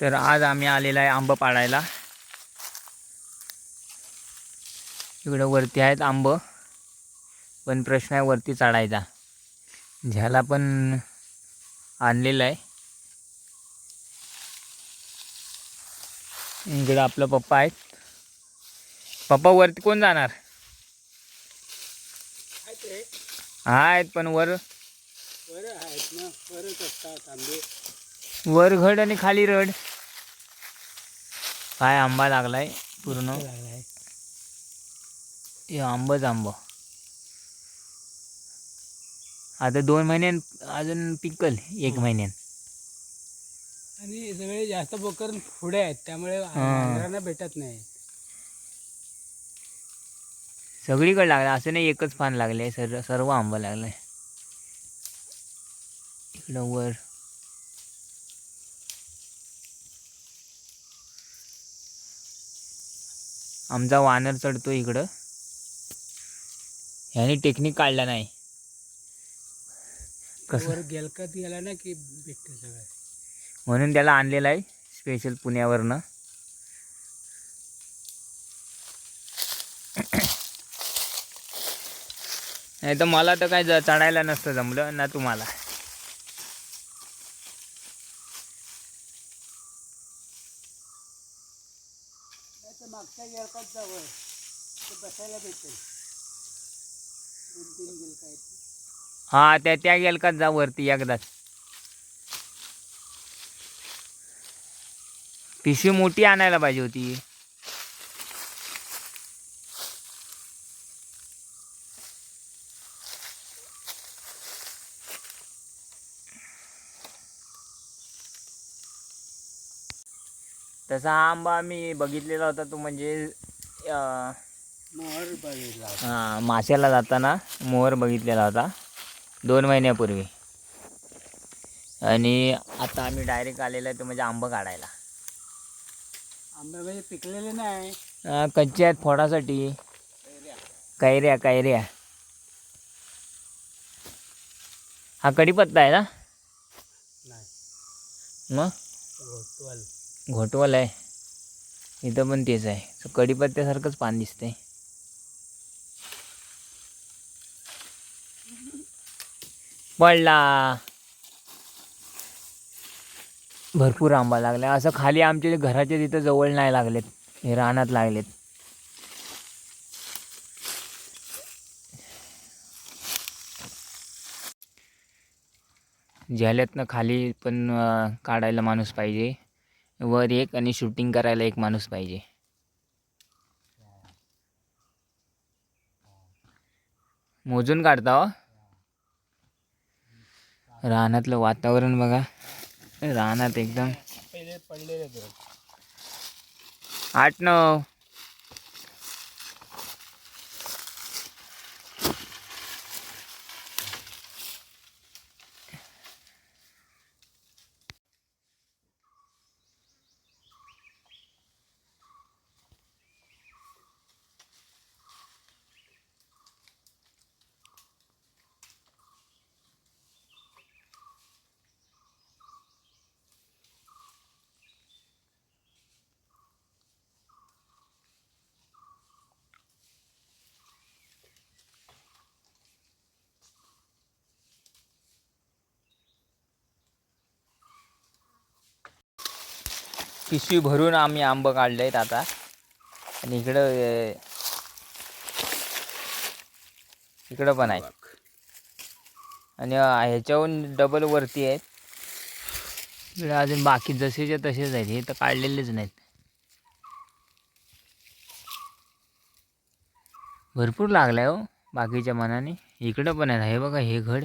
तर आज आम्ही आलेला आहे आंब पाडायला. इकडं वरती आहेत आंब. पण प्रश्न आहे वरती चढायचा. झ्याला पण आणलेला आहे. इकडं आपलं पप्पा आहेत. पप्पा वरती कोण जाणार? आहेत पण वर आहेत ना वरच असतात आंबे. वर घड आणि खाली रड. काय आंबा लागलाय पूर्ण? लागलाय. हे आंबच आंब. आता दोन महिन्यान अजून पिकल एक महिन्यान. आणि सगळे जास्त बोकर पुढे आहेत त्यामुळे भेटत नाही. सगळीकडे लागला असं नाही एकच पान लागले सर्व सर्व आंबा लागलाय. इकडं वर. आमचा वानर चढतो इकडं. ह्याने टेक्निक काढला नाही. कसं? वर गेलकात गेला ना की भेटते सगळं. म्हणून त्याला आणलेलं आहे स्पेशल पुण्यावरनं. नाही तर मला तर काय चढायला नसतं जमलं ना तुम्हाला. तर जवळ. ते बसायला भेटेल. दोन तीन गेलका आहेत हा त्या त्या गेल का जा वरती एकदाच. पिशवी मोठी आणायला पाहिजे होती. तसा हा आंबा मी बघितलेला होता तो म्हणजे अं, मोहर बघितला हा माश्याला जाताना मोहर बघितलेला होता दोन महिन्यापूर्वी. आणि आता आम्ही डायरेक्ट आलेलो आहे तो म्हणजे आंबा काढायला. आंबे म्हणजे पिकलेले नाही. अं, कच्चे आहेत फोडासाठी. कैऱ्या. कैऱ्या हा कढीपत्ता आहे ना? नाही. मग? घोटवल आहे. इथं पण तेच आहे. कढीपत्त्यासारखंच पान दिसतंय. पडला. भरपूर आंबा लागला. असं खाली आमच्या घराच्या तिथं जवळ नाही लागलेत. हे रानात लागलेत. झ्याल्यातनं खाली पण काढायला माणूस पाहिजे. वर एक आणि शूटिंग करायला एक माणूस पाहिजे. मोजून काढता हो. रानातलं वातावरण बघा. रानात एकदम. पडलेले आठ नऊ. पिशवी भरून आम्ही आंब काढले आहेत आता. आणि इकडं इकडं पण आहे. आणि ह्याच्याहून डबल वरती आहेत. इकडे अजून बाकी जसेच्या तसेच आहेत. हे तर काढलेलेच नाहीत. भरपूर लागलाय हो बाकीच्या मनाने. इकडं पण आहे हे बघा हे घड.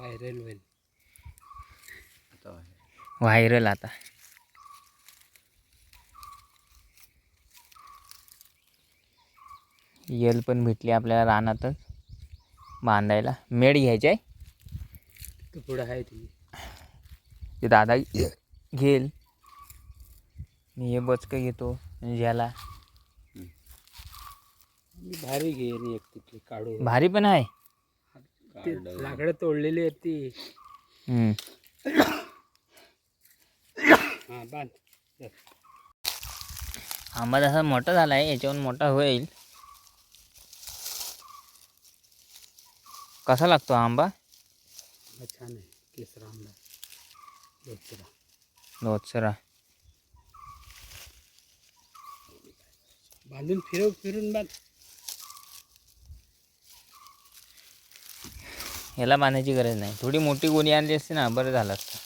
व्हायरल होईल. व्हायरल आता. यल पण भेटली आपल्याला रानातच. बांधायला. मेड घ्यायची आहे. पुढं आहे ती. ते दादा घेईल. मी हे बचकं घेतो. ह्याला मी भारी घेईन एक तिथली काढू भारी पण आहे. ती लाकडं तोडलेली आहेत ती. हम्म. हा बांध. आंबा जसा मोठा झाला आहे याच्याहून मोठा होईल. कसा लागतो हा आंबा? हा छान आहे केसर आंबा. लोचरा. बांधून फिरव फिरून बांध. ह्याला बांधायची गरज नाही. थोडी मोठी गोणी आणली असती ना बरं झालं असतं.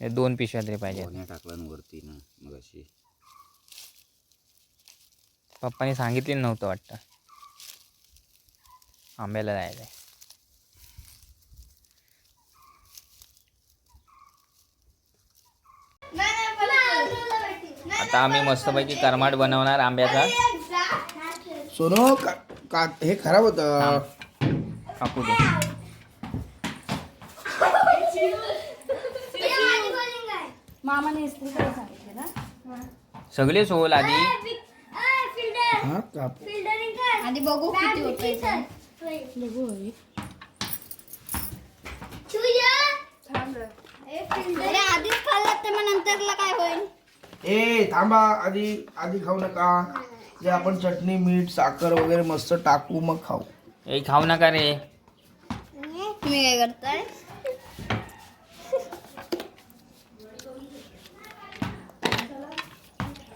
हे दोन पिशव्या तरी पाहिजे टाकला वरती ना मग अशी पप्पानी सांगितलेलं नव्हतं वाटतं. आंब्याला जायचं आहे आता आम्ही मस्तपैकी करमाट बनवणार आंब्याचा. सोनो का, का हे खराब होतं. कापू दे मामाने इस्त्री करायला सांगितलं ना सगळे सोल आधी हा काप आधी बघू किती होतंय ते. अरे आधीच खाल्लं तर मग नंतरला काय होईल? ए थांबा. आधी आधी खाऊ नका. जे आपण चटणी मीठ साखर वगैरे मस्त टाकू मग खाऊ. ए खाऊ नका रे. तुम्ही काय करताय?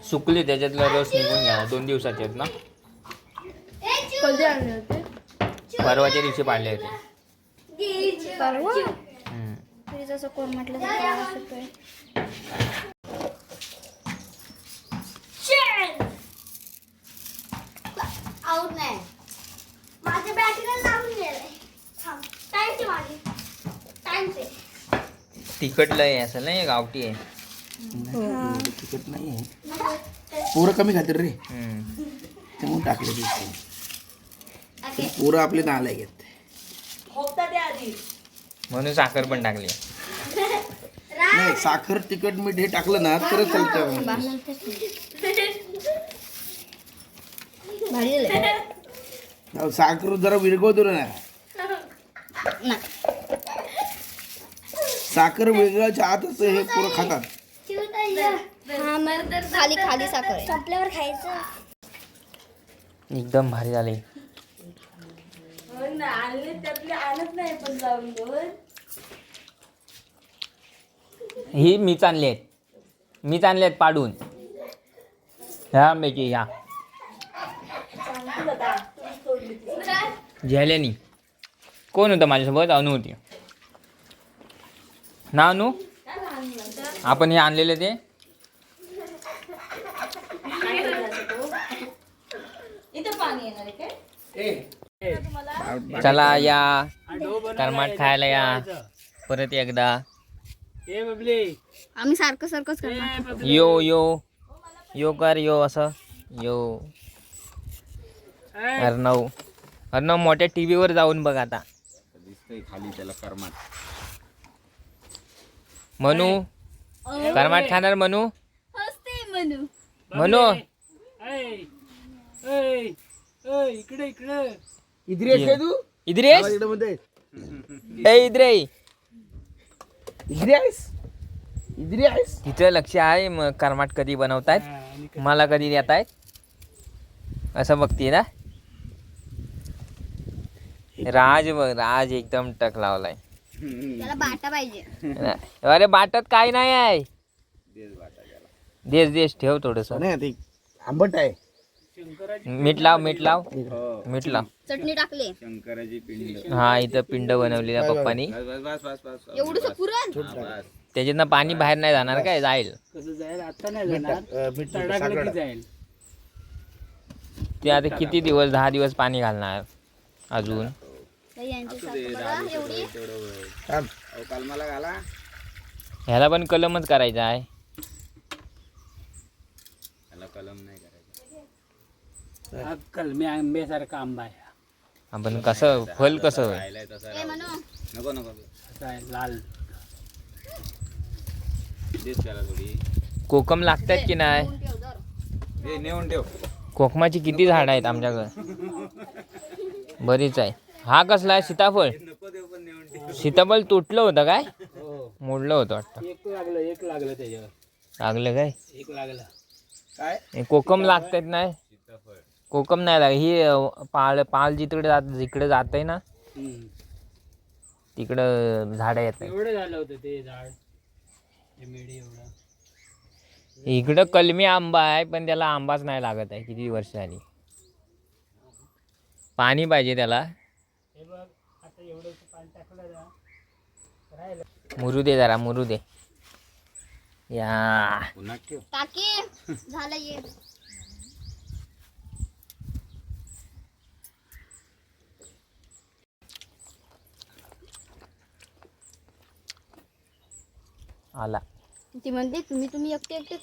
सुकले त्याच्यातला रस निघून घ्या दोन दिवसाचे आहेत ना? कधी आणले होते? परवाच्या दिवशी पाडले होते. परवा? हम्म. तरी जसं कोण म्हटलं तर त्रास होतोय आऊट नाही माझ्या बॅटरीला लावून गेलंय टाइम माझी टाइम ते तिखट लय असेल ना हे गावठी आहे. तिखट नाही आहे पोरं कमी खातील रे. त्यामुळे टाकले ते पोरं आपले नाला घेत म्हणून साखर पण टाकली. नाही साखर तिखट मीठ हे टाकलं ना तरच चालतं साखर जरा विरघवतो ना. साखर वेगळ्याच्या आतच हे पोरं खातात. खाली खाली साखर आहे. संपल्यावर खायचं. एकदम भारी झाले. ही मीच आणली आहेत. मीच आणले आहेत पाडून. ह्या आंब्याची ह्या. झेल्यानी कोण होतं माझ्यासोबत? अनु होती. ना अनु? आपण हे आणलेले ते? चला या. करमाट खायला या. परत एकदा. ए बबली. आम्ही सारखं सारखंच यो यो. यो कर यो असं. यो. अर्णव. अर्णव मोठ्या टी व्हीवर जाऊन बघ आता. खाली त्याला करमाट. म्हणू करमाट खाणार म्हणू हसते म्हणू म्हणू ए, ए, ए, इकडे इकडे तू? मध्ये. ए इद्रे. तिचं लक्ष आहे मग करमाट कधी बनवतायत? मला कधी देत आहेत असं बघते ना? राज बघ राज एकदम टक लावलाय. त्याला बाटा पाहिजे. अरे बाटत काय नाही आहे. देश देश ठेव थोडस. नाही ते आंबट आहे. मीठ लाव मीठ लाव. हो. मीठ लाव. चटणी टाकली. शंकराची पिंड. हा इथं पिंड बनवली ना पप्पानी. एवढंच पुरण? त्याच्यातनं पाणी बाहेर नाही जाणार काय? जाईल. कसं जाईल? आता नाही जाणार. अं, मीठ तडाखलं की साखर जाईल. ते आता किती दिवस दहा दिवस पाणी घालणार? अजून. एवढी. ह्याला पण कलमच करायचा आहे. कलम नाही हा कलमी आंब्यासारखा आंबा आहे हा. आपण कसं फल कसं राहिलाय तसा ए राहू. म्हणू नको नको. असा आहे लाल. देत त्याला थोडी. कोकम लागतात की नाही. हे नेऊन ठेव. कोकमाची किती झाडं आहेत आमच्याकडं? बरीच आहे. हा कसला आहे? सीताफळ? नको सीताफळ तुटलं होतं काय? हो. मोडलं होतं वाटतं. एक लागलं एक लागलं त्याच्यावर. लागलं काय? एक लागलं. काय? हे कोकम लागतात नाही? कोकम नाही लाग ही अं, पाल पाल जिकडे जात जिकडे जात आहे ना हम्म. तिकडं झाडं येत नाही एवढं झालं होतं ते झाड. हे मेढी एवढं. इकडं कलमी आंबा आहे पण त्याला आंबाच नाही लागत आहे किती वर्ष झाली पाणी पाहिजे त्याला. हे बघ आता एवढं पाणी टाकलं ना राहिलं. मुरू दे जरा मुरू दे. या. पुन्हा ठेव. काकी झालं ये. आला. ती म्हणते तुम्ही तुम्ही एकटे एकटे